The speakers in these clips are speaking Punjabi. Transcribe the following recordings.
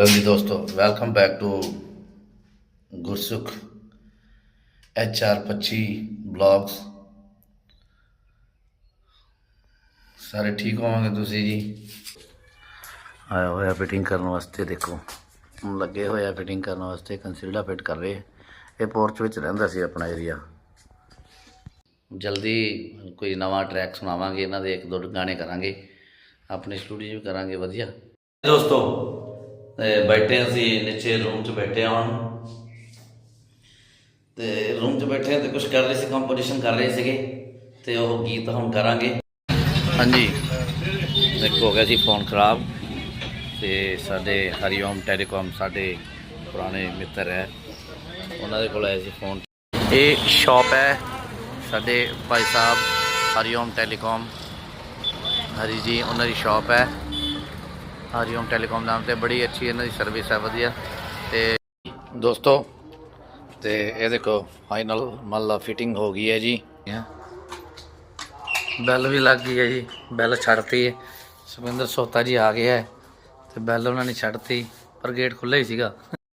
ਲਓ ਜੀ ਦੋਸਤੋ welcome back to Gursukh H R 25 vlogs ਸਾਰੇ ਠੀਕ ਹੋਵਾਂਗੇ ਤੁਸੀਂ ਜੀ? ਆਇਆ ਹੋਇਆ ਫਿਟਿੰਗ ਕਰਨ ਵਾਸਤੇ, ਦੇਖੋ। ਹੁਣ ਲੱਗੇ ਹੋਇਆ ਫਿਟਿੰਗ ਕਰਨ ਵਾਸਤੇ ਕੰਸੀਲਰ ਫਿਟ ਕਰ ਰਹੇ। ਇਹ ਪੋਰਚ ਵਿੱਚ ਰਹਿੰਦਾ ਸੀ ਆਪਣਾ ਏਰੀਆ ਜਲਦੀ ਕੋਈ ਨਵਾਂ ਟਰੈਕ ਸੁਣਾਵਾਂਗੇ, ਇਹਨਾਂ ਦੇ ਇੱਕ ਦੋ ਗਾਣੇ ਕਰਾਂਗੇ। ਆਪਣੇ ਸਟੂਡੀਓ 'ਚ ਵੀ ਕਰਾਂਗੇ, ਵਧੀਆ। ਦੋਸਤੋ ਬੈਠੇ ਅਸੀਂ ਨੀਚੇ ਰੂਮ 'ਚ ਬੈਠੇ ਹਾਂ ਹੁਣ। ਤੇ ਰੂਮ 'ਚ ਬੈਠੇ ਹਾਂ ਤੇ ਕੁਝ ਕਰ ਰਹੇ ਸੀ ਕੰਪੋਜੀਸ਼ਨ ਕਰ ਰਹੇ ਸੀਗੇ ਤੇ ਉਹ ਗੀਤ ਹੁਣ ਕਰਾਂਗੇ। ਹਾਂਜੀ। ਇੱਕ ਹੋ ਗਿਆ ਸੀ ਫੋਨ ਖਰਾਬ ਤੇ ਸਾਡੇ ਹਰੀਓਮ ਟੈਲੀਕਾਮ ਸਾਡੇ ਪੁਰਾਣੇ ਮਿੱਤਰ ਹੈ। ਉਹਨਾਂ ਦੇ ਕੋਲ ਆਇਆ ਸੀ ਫੋਨ ਇਹ ਸ਼ਾਪ ਹੈ ਸਾਡੇ ਭਾਈ ਸਾਹਿਬ ਹਰੀਓਮ ਟੈਲੀਕਾਮ। ਹਰੀ ਜੀ, ਉਹਨਾਂ ਦੀ ਸ਼ਾਪ ਹੈ। ਹਰੀਓਮ ਟੈਲੀਕਾਮ ਨਾਮ ਤੇ ਬੜੀ ਅੱਛੀ ਇਹਨਾਂ ਦੀ ਸਰਵਿਸ ਹੈ ਵਧੀਆ। ਤੇ ਦੋਸਤੋ ਤੇ ਇਹ ਦੇਖੋ ਫਾਈਨਲ ਮੱਲਾ ਫਿਟਿੰਗ ਹੋ ਗਈ ਹੈ ਜੀ। ਬੈਲ ਵੀ ਲੱਗ ਗਈ ਹੈ ਜੀ ਬੈਲ ਛੱਡਤੀ ਹੈ। ਸੁਖਵਿੰਦਰ ਸੋਤਾ ਜੀ ਆ ਗਿਆ ਹੈ ਤੇ ਬੈਲ ਉਹਨਾਂ ਨੇ ਛੱਡਤੀ ਪਰ ਗੇਟ ਖੁੱਲ੍ਹਾ ਹੀ ਸੀਗਾ।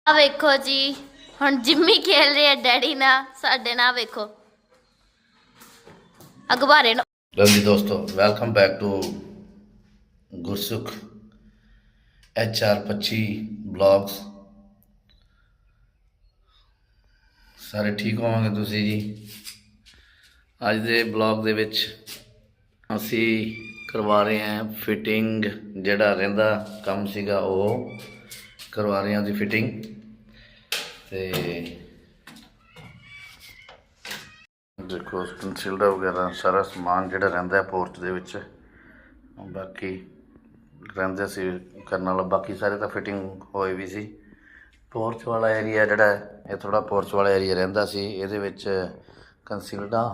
ਆ ਵੇਖੋ ਜੀ ਹੁਣ ਜਿੰਮੀ ਖੇਲ ਰਿਹਾ ਡੈਡੀ ਨਾਲ ਸਾਡੇ ਨਾਲ ਵੇਖੋ। ਅਗਵਾਰੇ ਨੂੰ ਲਓ ਜੀ ਦੋਸਤੋ welcome back to Gursukh H R 25 vlogs. ਸਾਰੇ ਠੀਕ ਹੋਵਾਂਗੇ ਤੁਸੀਂ ਜੀ? ਅੱਜ ਦੇ ਬਲੌਗ ਦੇ ਵਿੱਚ ਅਸੀਂ ਕਰਵਾ ਰਹੇ ਹਾਂ ਫਿਟਿੰਗ, ਜਿਹੜਾ ਰਹਿੰਦਾ ਕੰਮ ਸੀਗਾ ਉਹ ਕਰਵਾ ਰਹੇ ਹਾਂ ਦੀ ਫਿਟਿੰਗ। ਤੇ ਦੇਖੋ ਕੰਸੀਲਰ ਵਗੈਰਾ ਸਾਰਾ ਸਮਾਨ ਜਿਹੜਾ ਰਹਿੰਦਾ ਹੈ ਪੋਰਚ ਦੇ ਵਿੱਚ। ਬਾਕੀ ਰਹਿੰਦੇ ਸੀ, ਕਰਨ ਵਾਲਾ। ਬਾਕੀ ਸਾਰੇ ਤਾਂ ਫਿਟਿੰਗ ਹੋਈ ਵੀ ਸੀ। ਪੋਰਚ ਵਾਲਾ ਏਰੀਆ ਜਿਹੜਾ ਇਹ ਥੋੜਾ ਪੋਰਚ ਵਾਲਾ ਏਰੀਆ ਰਹਿੰਦਾ ਸੀ। ਇਹਦੇ ਵਿੱਚ ਕੰਸੀਲਰਾਂ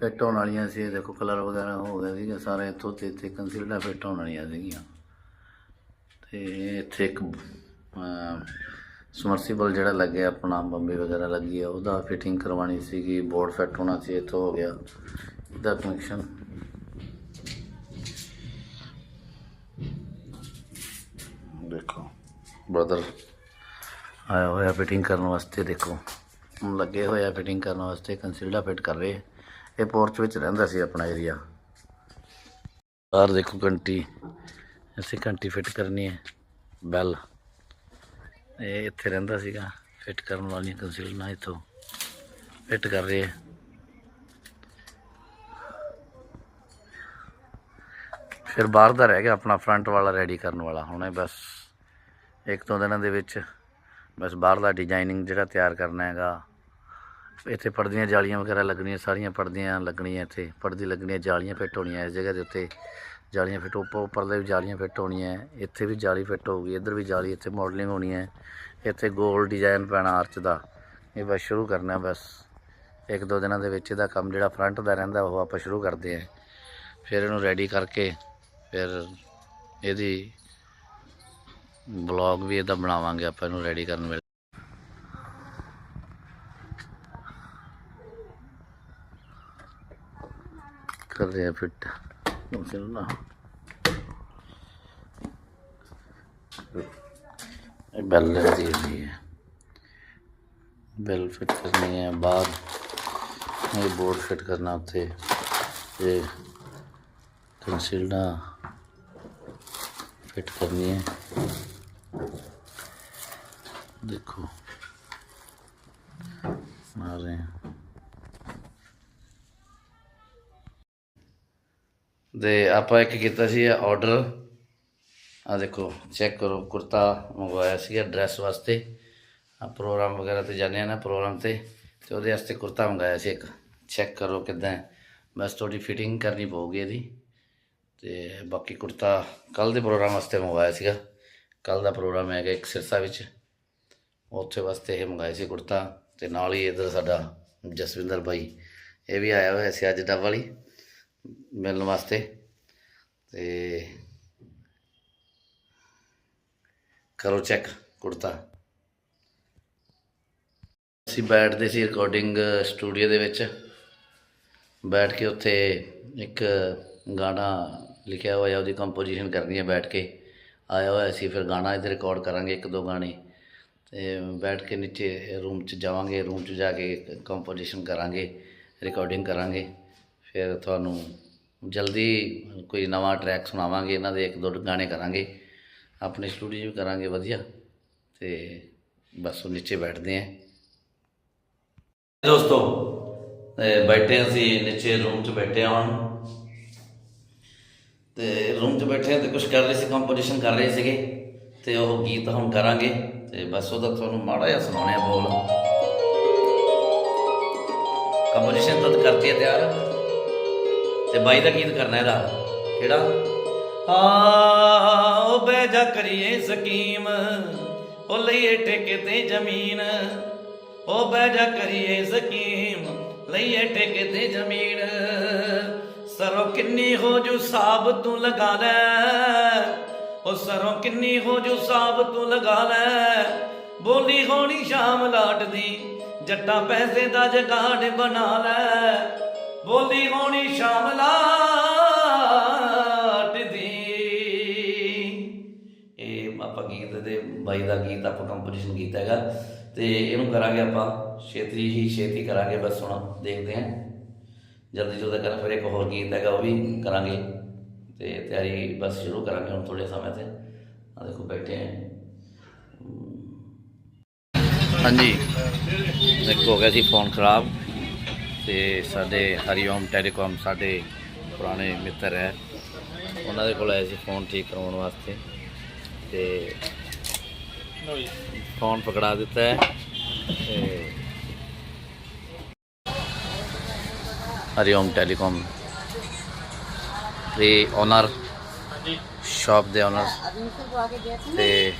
ਫਿੱਟ ਹੋਣ ਵਾਲੀਆਂ ਸੀ। ਦੇਖੋ ਕਲਰ ਵਗੈਰਾ ਹੋ ਗਿਆ ਸੀਗਾ। ਸਾਰੇ ਇੱਥੋਂ ਤੇ ਇੱਥੇ ਕੰਸੀਲਰਾਂ ਫਿੱਟ ਹੋਣ ਵਾਲੀਆਂ ਸੀਗੀਆਂ। ਤੇ ਇੱਥੇ ਇੱਕ ਸਮਰਸੀਬਲ ਜਿਹੜਾ ਲੱਗਿਆ, ਆਪਣਾ ਬੰਬੇ ਵਗੈਰਾ ਲੱਗੀ ਆ, ਉਹਦਾ ਫਿਟਿੰਗ ਕਰਵਾਉਣੀ ਸੀਗੀ। ਬੋਰਡ ਫਿੱਟ ਹੋਣਾ ਸੀ, ਇੱਥੋਂ ਹੋ ਗਿਆ। ਇਹਦਾ ਕਨੈਕਸ਼ਨ ਦੇਖੋ ਬ੍ਰਦਰ ਆਇਆ ਹੋਇਆ ਫਿਟਿੰਗ ਕਰਨ ਵਾਸਤੇ ਦੇਖੋ। ਹੁਣ ਲੱਗੇ ਹੋਇਆ ਫਿਟਿੰਗ ਕਰਨ ਵਾਸਤੇ ਕੰਸੀਲਰ ਫਿਟ ਕਰ ਰਹੇ ਇਹ ਪੋਰਚ ਵਿੱਚ ਰਹਿੰਦਾ ਸੀ ਆਪਣਾ ਏਰੀਆ ਬਾਹਰ ਦੇਖੋ ਘੰਟੀ। ਅਸੀਂ ਘੰਟੀ ਫਿੱਟ ਕਰਨੀ ਹੈ। ਬੈਲ। ਇਹ ਇੱਥੇ ਰਹਿੰਦਾ ਸੀਗਾ। ਫਿੱਟ ਕਰਨ ਵਾਲੀਆਂ ਕੰਸੀਲਰ ਇੱਥੋਂ। ਫਿੱਟ ਕਰ ਰਹੇ ਫਿਰ ਬਾਹਰ ਦਾ ਰਹਿ ਗਿਆ ਆਪਣਾ ਫਰੰਟ ਵਾਲਾ ਰੈਡੀ ਕਰਨ ਵਾਲਾ। ਹੁਣ ਬਸ ਇੱਕ ਦੋ ਦਿਨਾਂ ਦੇ ਵਿੱਚ ਬਸ ਬਾਹਰਲਾ ਡਿਜ਼ਾਈਨਿੰਗ ਜਿਹੜਾ ਤਿਆਰ ਕਰਨਾ ਹੈਗਾ। ਇੱਥੇ ਪਰਦੀਆਂ ਜਾਲੀਆਂ ਵਗੈਰਾ ਲੱਗਣੀਆਂ, ਸਾਰੀਆਂ ਪਰਦੀਆਂ ਲੱਗਣੀਆਂ ਇੱਥੇ। ਪਰਦੀ ਲੱਗਣੀਆਂ, ਜਾਲੀਆਂ ਫਿੱਟ ਹੋਣੀਆਂ ਇਸ ਜਗ੍ਹਾ ਦੇ ਉੱਤੇ। ਜਾਲੀਆਂ ਫਿੱਟ ਉੱਪਰ ਉੱਪਰਲੇ ਵੀ ਜਾਲੀਆਂ ਫਿੱਟ ਹੋਣੀਆਂ। ਇੱਥੇ ਵੀ ਜਾਲੀ ਫਿੱਟ ਹੋਊਗੀ, ਇੱਧਰ ਵੀ ਜਾਲੀ, ਇੱਥੇ ਮਾਡਲਿੰਗ ਹੋਣੀ ਹੈ। ਇੱਥੇ ਗੋਲ ਡਿਜ਼ਾਈਨ ਪੈਣਾ ਆਰਚ ਦਾ। ਇਹ ਬਸ ਸ਼ੁਰੂ ਕਰਨਾ ਬਸ। ਇੱਕ ਦੋ ਦਿਨਾਂ ਦੇ ਵਿੱਚ ਇਹਦਾ ਕੰਮ ਜਿਹੜਾ ਫਰੰਟ ਦਾ ਰਹਿੰਦਾ, ਉਹ ਆਪਾਂ ਸ਼ੁਰੂ ਕਰਦੇ ਹਾਂ। ਫਿਰ ਇਹਨੂੰ ਰੈਡੀ ਕਰਕੇ ਫਿਰ ਇਹਦੀ ਬਲੌਗ ਵੀ ਇਹਦਾ ਬਣਾਵਾਂਗੇ, ਆਪਾਂ ਇਹਨੂੰ ਰੈਡੀ ਕਰਨ ਵੇਲੇ। ਕਰ ਰਿਹਾ ਫਿੱਟ। ਚਲੋ ਨਾ ਇਹ ਬੈਲ ਲੱਗਦੀ ਹੁੰਦੀ ਹੈ। ਬੈਲ ਫਿੱਟ ਕਰਨੀ ਹੈ ਬਾਅਦ ਇਹ ਬੋਰਡ ਫਿੱਟ ਕਰਨਾ ਉੱਥੇ। ਇਹ ਕੰਸੀਲਰ ਫਿੱਟ ਕਰਨੀ ਹੈ। ਦੇਖੋ। ਮਾਰ ਰਹੇ ਹਾਂ। ਦੇ ਆਪਾਂ ਇੱਕ ਕੀਤਾ ਸੀ ਆਰਡਰ ਆ ਦੇਖੋ ਚੈੱਕ ਕਰੋ, ਕੁਰਤਾ ਮੰਗਵਾਇਆ ਸੀਗਾ ਡਰੈਸ ਵਾਸਤੇ। ਆ ਪ੍ਰੋਗਰਾਮ ਵਗੈਰਾ ਤੇ ਜਾਂਦੇ ਆ ਨਾ ਪ੍ਰੋਗਰਾਮ ਤੇ ਤੇ ਉਹਦੇ ਵਾਸਤੇ ਕੁਰਤਾ ਮੰਗਾਇਆ ਸੀ ਇੱਕ। ਚੈੱਕ ਕਰੋ ਕਿਦਾਂ ਬਸ ਥੋੜੀ ਫਿਟਿੰਗ ਕਰਨੀ ਪਊਗੀ ਇਹਦੀ। ਤੇ ਬਾਕੀ ਕੁਰਤਾ ਕੱਲ ਦੇ ਪ੍ਰੋਗਰਾਮ ਵਾਸਤੇ ਮੰਗਵਾਇਆ ਸੀਗਾ। ਕੱਲ ਦਾ ਪ੍ਰੋਗਰਾਮ ਹੈਗਾ ਇੱਕ ਸਿਰਸਾ ਵਿੱਚ। ਉੱਥੇ ਵਾਸਤੇ ਇਹ ਮੰਗਾਇਆ ਸੀ ਕੁੜਤਾ ਤੇ ਨਾਲ ਹੀ ਇਧਰ ਸਾਡਾ ਜਸਵਿੰਦਰ ਬਾਈ, ਇਹ ਵੀ ਆਇਆ ਹੋਇਆ ਸੀ ਅੱਜ ਡੱਬ ਵਾਲੀ ਮਿਲਣ ਵਾਸਤੇ ਤੇ ਕਰੋ ਚੈੱਕ ਕੁੜਤਾ। ਅਸੀਂ ਬੈਠਦੇ ਸੀ ਰਿਕਾਰਡਿੰਗ ਸਟੂਡੀਓ ਦੇ ਵਿੱਚ। ਬੈਠ ਕੇ ਉੱਥੇ ਇੱਕ ਗਾਣਾ ਲਿਖਿਆ ਹੋਇਆ, ਉਹਦੀ ਕੰਪੋਜੀਸ਼ਨ ਕਰਨੀ ਹੈ ਬੈਠ ਕੇ। ਆਇਆ ਹੋਇਆ ਸੀ, ਫਿਰ ਗਾਣਾ ਇੱਥੇ ਰਿਕਾਰਡ ਕਰਾਂਗੇ ਇੱਕ ਦੋ ਗਾਣੇ। ਬੈਠ ਕੇ ਨੀਚੇ ਰੂਮ 'ਚ ਜਾਵਾਂਗੇ, ਰੂਮ 'ਚ ਜਾ ਕੇ ਕੰਪੋਜੀਸ਼ਨ ਕਰਾਂਗੇ ਰਿਕਾਰਡਿੰਗ ਕਰਾਂਗੇ। ਫਿਰ ਤੁਹਾਨੂੰ ਜਲਦੀ ਕੋਈ ਨਵਾਂ ਟਰੈਕ ਸੁਣਾਵਾਂਗੇ, ਇਹਨਾਂ ਦੇ ਇੱਕ ਦੋ ਗਾਣੇ ਕਰਾਂਗੇ। ਆਪਣੇ ਸਟੂਡੀਓ 'ਚ ਵੀ ਕਰਾਂਗੇ, ਵਧੀਆ। ਤੇ ਬਸ ਉਹ ਨੀਚੇ ਬੈਠਦੇ ਆਂ। ਦੋਸਤੋ ਬੈਠੇ ਅਸੀਂ, ਨੀਚੇ ਰੂਮ 'ਚ ਬੈਠੇ ਹਾਂ ਹੁਣ। ਤੇ ਰੂਮ 'ਚ ਬੈਠੇ ਹਾਂ ਤੇ ਕੁਝ ਕਰ ਰਹੇ ਸੀ ਕੰਪੋਜੀਸ਼ਨ ਕਰ ਰਹੇ ਸੀਗੇ। ਤੇ ਉਹ ਗੀਤ ਹੁਣ ਕਰਾਂਗੇ। ਤੇ ਬਸ ਉਹਦਾ ਤੁਹਾਨੂੰ ਮਾੜਾ ਜਿਹਾ ਸੁਣਾਉਣੇ ਬੋਲ। ਕੰਪੋਜੀਸ਼ਨ ਤਾਂ ਕਰਤੀ ਹੈ ਤਿਆਰ। ਤੇ ਬਾਈ ਦਾ ਗੀਤ ਕਰਨਾ ਇਹਦਾ। ਕਿਹੜਾ? ਆ, ਉਹ ਬਹਿ ਜਾ ਕਰੀਏ ਸਕੀਮ। ਉਹ ਲਈਏ ਠੇਕੇ ਤੇ ਜ਼ਮੀਨ। ਉਹ ਬਹਿ ਜਾ ਕਰੀਏ ਸਕੀਮ। ਲਈਏ ਠੇਕੇ ਤੇ ਜ਼ਮੀਨ। ਸਰੋਂ ਕਿੰਨੀ ਹੋ ਜੂ ਸਾਬ ਤੂੰ ਲਗਾ ਲੈ। ਉਹ ਸਰੋਂ ਕਿੰਨੀ ਹੋ ਜੂ ਸਾਬ ਤੂੰ ਲਗਾ ਲੈ। ਬੋਲੀ ਹੋਣੀ ਸ਼ਾਮ ਲਾਟ ਦੀ, ਜੱਟਾਂ ਪੈਸੇ ਦਾ ਜਗਾੜ ਬਣਾ ਲੈ। ਬੋਲੀ ਹੋਣੀ ਸ਼ਾਮ ਲਾਟ ਦੀ। ਇਹ ਆਪਾਂ ਗੀਤ ਦੇ ਬਾਈ ਦਾ ਗੀਤ ਆਪਾਂ ਕੰਪੋਜੀਸ਼ਨ ਕੀਤਾ ਹੈਗਾ। ਤੇ ਇਹਨੂੰ ਕਰਾਂਗੇ ਆਪਾਂ ਛੇਤੀ ਹੀ ਛੇਤੀ ਕਰਾਂਗੇ, ਬਸ ਹੁਣ ਦੇਖਦੇ ਹਾਂ। ਜਲਦੀ ਜਲਦੀ ਕਰਾਂ, ਫਿਰ ਇੱਕ ਹੋਰ ਗੀਤ ਹੈਗਾ, ਉਹ ਵੀ ਕਰਾਂਗੇ। ਤੇ ਤਿਆਰੀ ਬਸ ਸ਼ੁਰੂ ਕਰਾਂਗੇ ਹੁਣ ਥੋੜੇ ਸਮੇਂ ਤੇ। ਆ ਦੇਖੋ ਬੈਠੇ ਹਾਂ ਹਾਂਜੀ। ਇੱਕ ਹੋ ਗਿਆ ਸੀ ਫੋਨ ਖਰਾਬ ਤੇ ਸਾਡੇ ਹਰੀਓਮ ਟੈਲੀਕਾਮ ਸਾਡੇ ਪੁਰਾਣੇ ਮਿੱਤਰ ਹੈ। ਉਹਨਾਂ ਦੇ ਕੋਲ ਆਏ ਸੀ ਫੋਨ ਠੀਕ ਕਰਵਾਉਣ ਵਾਸਤੇ ਤੇ ਫੋਨ ਪਕੜਾ ਦਿੱਤਾ ਹੈ ਤੇ ਹਰੀਓਮ ਟੈਲੀਕਾਮ ਦੇ ਓਨਰ ਸ਼ਾਪ ਦੇ ਓਨਰ ਤੇ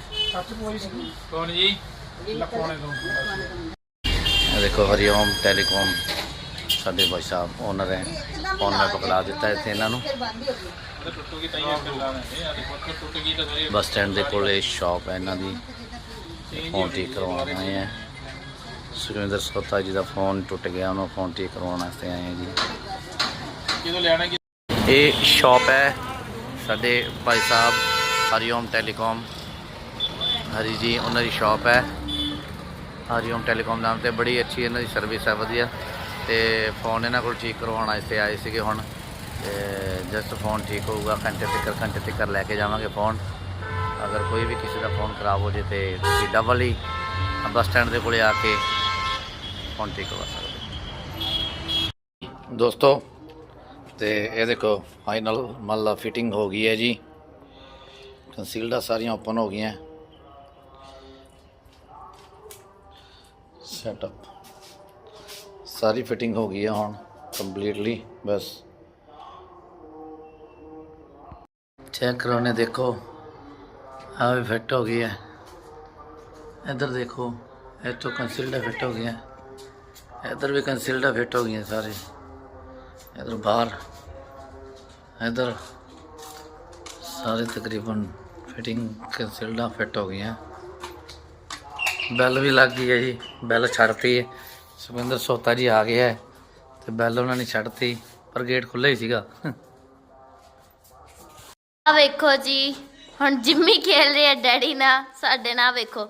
ਕੌਣ ਜੀ? ਇਹ ਦੇਖੋ ਹਰੀਓਮ ਟੈਲੀਕਾਮ ਸਾਡੇ ਭਾਈ ਸਾਹਿਬ ਓਨਰ ਹੈ। ਫੋਨ ਮੈਂ ਪਕੜਾ ਦਿੱਤਾ ਇੱਥੇ ਇਹਨਾਂ ਨੂੰ। ਇਹ ਬੱਸ ਸਟੈਂਡ ਦੇ ਕੋਲੇ ਸ਼ਾਪ ਹੈ ਇਹਨਾਂ ਦੀ। ਫੋਨ ਠੀਕ ਕਰਵਾਉਣ ਆਏ ਹੈ ਸੁਖਵਿੰਦਰ ਸੋਤਾ ਜੀ ਦਾ ਫੋਨ ਟੁੱਟ ਗਿਆ ਉਹਨੂੰ ਫੋਨ ਠੀਕ ਕਰਵਾਉਣ ਵਾਸਤੇ ਆਏ ਹਾਂ ਜੀ। ਜਦੋਂ ਲੈਣਾ ਕਿ ਇਹ ਸ਼ਾਪ ਹੈ। ਸਾਡੇ ਭਾਈ ਸਾਹਿਬ, ਹਰੀਓਮ ਟੈਲੀਕਾਮ। ਹਰੀ ਜੀ, ਉਹਨਾਂ ਦੀ ਸ਼ਾਪ ਹੈ। ਹਰੀਓਮ ਟੈਲੀਕਾਮ ਨਾਮ ਤੇ ਬੜੀ ਅੱਛੀ ਇਹਨਾਂ ਦੀ ਸਰਵਿਸ ਹੈ, ਵਧੀਆ। ਤੇ ਫੋਨ ਇਹਨਾਂ ਕੋਲ ਠੀਕ ਕਰਵਾਉਣ ਵਾਸਤੇ ਆਏ ਸੀਗੇ ਹੁਣ। ਤੇ ਜਸਟ ਫੋਨ ਠੀਕ ਹੋਊਗਾ, ਘੰਟੇ ਤੱਕ ਘੰਟੇ ਤੱਕ ਲੈ ਕੇ ਜਾਵਾਂਗੇ ਫੋਨ ਅਗਰ ਕੋਈ ਵੀ ਕਿਸੇ ਦਾ ਫੋਨ ਖਰਾਬ ਹੋ ਜੇ ਤੇ ਤੁਸੀਂ ਡਬਲ ਹੀ ਬੱਸ ਸਟੈਂਡ ਦੇ ਕੋਲੇ ਆ ਕੇ ਫੋਨ ਠੀਕ ਕਰਵਾ ਸਕਦੇ ਦੋਸਤੋ ਤੇ ਇਹ ਦੇਖੋ ਫਾਈਨਲ ਮਤਲਬ ਫਿਟਿੰਗ ਹੋ ਗਈ ਹੈ ਜੀ। ਕੰਸੀਲਡਾ ਸਾਰੀਆਂ ਓਪਨ ਹੋ ਗਈਆਂ। ਸੈਟਅਪ ਸਾਰੀ ਫਿਟਿੰਗ ਹੋ ਗਈ ਹੈ ਹੁਣ ਕੰਪਲੀਟਲੀ ਬਸ। ਚੈੱਕ ਕਰੋ ਨੇ ਦੇਖੋ। ਆ ਵੀ ਫਿੱਟ ਹੋ ਗਈ ਹੈ। ਇੱਧਰ ਦੇਖੋ ਇਹ ਤੋਂ ਕੰਸੀਲਡਾ ਫਿੱਟ ਹੋ ਗਿਆ ਇੱਧਰ ਵੀ ਕੰਸੀਲਡਾ ਫਿੱਟ ਹੋ ਗਈਆਂ ਸਾਰੇ। ਇਧਰ ਬਾਹਰ, ਇਧਰ ਸਾਰੇ ਤਕਰੀਬਨ ਫਿਟਿੰਗ ਕੰਸੀਲਡਾ ਫਿੱਟ ਹੋ ਗਈਆਂ। ਬੈਲ ਵੀ ਲੱਗ ਗਈ ਹੈ ਜੀ, ਬੈਲ ਛੱਡਤੀ ਹੈ। ਸੁਖਵਿੰਦਰ ਸੋਤਾ ਜੀ ਆ ਗਏ ਤੇ ਬੈਲ ਉਹਨਾਂ ਨੇ ਛੱਡਤੀ, ਪਰ ਗੇਟ ਖੁੱਲ੍ਹਾ ਹੀ ਸੀਗਾ। ਆ ਵੇਖੋ ਜੀ, ਹੁਣ ਜਿੰਮੀ ਖੇਲ ਰਿਹਾ ਡੈਡੀ ਨਾਲ, ਸਾਡੇ ਨਾਲ ਵੇਖੋ।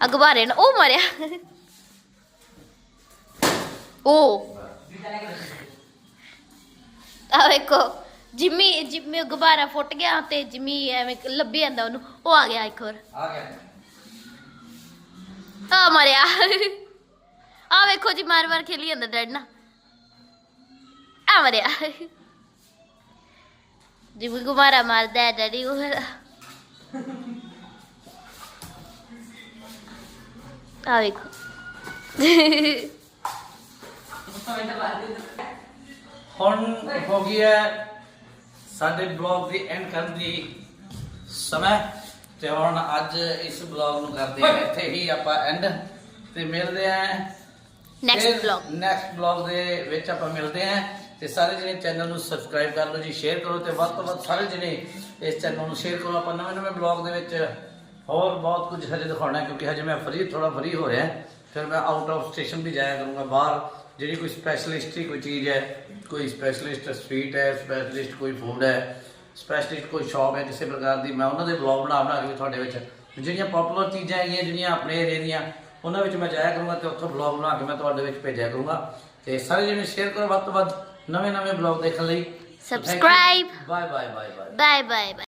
ਅਗਬਾਰੇ ਨੂੰ ਉਹ ਮਰਿਆ। ਉਹ ਆ ਵੇਖੋ ਜਿੰਮੀ ਜਿੰਮੀ ਗੁਬਾਰਾ ਫੁੱਟ ਗਿਆ ਤੇ ਜਿੰਮੀ ਐਵੇਂ ਲੱਭੀ ਜਾਂਦਾ ਉਹਨੂੰ। ਉਹ ਆ ਗਿਆ ਇੱਕ ਹੋਰ। ਆ ਗਿਆ। ਆ ਮਰਿਆ। ਆ ਵੇਖੋ ਜੀ ਮਾਰ ਮਾਰ ਖੇਲੀ ਜਾਂਦਾ ਡੈਡ ਨਾਲ। ਆ ਮਰਿਆ। ਜਿਵੇਂ ਗੁਮਾਰਾ ਮਾਰਦਾ ਹੈ ਡੈਡੀ ਉਹ। ਆ ਵੇਖੋ। ਹੁਣ ਹੋ ਗਈ ਹੈ ਸਾਡੇ ਬਲੌਗ ਦੀ ਐਂਡ ਕਰਨ ਦੀ ਸਮਾਂ ਤੇ ਹੁਣ ਅੱਜ ਇਸ ਬਲੌਗ ਨੂੰ ਕਰਦੇ ਹਾਂ। ਇੱਥੇ ਹੀ ਆਪਾਂ ਐਂਡ ਤੇ ਮਿਲਦੇ ਆਂ ਨੈਕਸਟ ਵਲੌਗ ਨੈਕਸਟ ਬਲੌਗ ਦੇ ਵਿੱਚ ਆਪਾਂ ਮਿਲਦੇ ਆਂ ਤੇ ਸਾਰੇ ਜਣੇ ਚੈਨਲ ਨੂੰ ਸਬਸਕ੍ਰਾਈਬ ਕਰ ਲਓ ਜੀ ਸ਼ੇਅਰ ਕਰੋ ਤੇ ਵੱਧ ਤੋਂ ਵੱਧ ਸਾਰੇ ਜਣੇ ਇਸ ਚੈਨਲ ਨੂੰ ਸ਼ੇਅਰ ਕਰੋ। ਆਪਾਂ ਨਵੇਂ ਨਵੇਂ ਬਲੌਗ ਦੇ ਵਿੱਚ ਹੋਰ ਬਹੁਤ ਕੁਝ ਹਜੇ ਦਿਖਾਉਣਾ ਕਿਉਂਕਿ ਹਜੇ ਮੈਂ ਫਰੀ ਥੋੜਾ ਫਰੀ ਹੋ ਰਿਹਾ। ਫਿਰ ਮੈਂ ਆਊਟ ਆਫ ਸਟੇਸ਼ਨ ਵੀ ਜਾਇਆ ਕਰੂੰਗਾ ਬਾਹਰ ਜਿਹੜੀ ਕੋਈ ਸਪੈਸ਼ਲਿਸਟ ਕੋਈ ਚੀਜ਼ ਹੈ ਕੋਈ ਸਪੈਸ਼ਲਿਸਟ ਸਵੀਟ ਹੈ ਸਪੈਸ਼ਲਿਸਟ ਕੋਈ ਫੂਡ ਹੈ ਸਪੈਸ਼ਲਿਸਟ ਕੋਈ ਸ਼ੌਪ ਹੈ ਕਿਸੇ ਪ੍ਰਕਾਰ ਦੀ ਮੈਂ ਉਹਨਾਂ ਦੇ ਬਲੌਗ ਬਣਾ ਬਣਾ ਕੇ ਤੁਹਾਡੇ ਵਿੱਚ ਜਿਹੜੀਆਂ ਪਪੂਲਰ ਚੀਜ਼ਾਂ ਹੈਗੀਆਂ ਜਿਹੜੀਆਂ ਆਪਣੇ ਏਰੀਆ ਦੀਆਂ ਉਹਨਾਂ ਵਿੱਚ ਮੈਂ ਜਾਇਆ ਕਰੂੰਗਾ ਤੇ ਉੱਥੋਂ ਬਲੌਗ ਬਣਾ ਕੇ ਮੈਂ ਤੁਹਾਡੇ ਵਿੱਚ ਭੇਜਿਆ ਕਰੂੰਗਾ। ਤੇ ਸਾਰੇ ਜਣੇ ਸ਼ੇਅਰ ਕਰੋ ਵੱਧ ਤੋਂ ਵੱਧ ਨਵੇਂ ਨਵੇਂ ਬਲੌਗ ਦੇਖਣ ਲਈ। Subscribe. Bye bye bye bye bye bye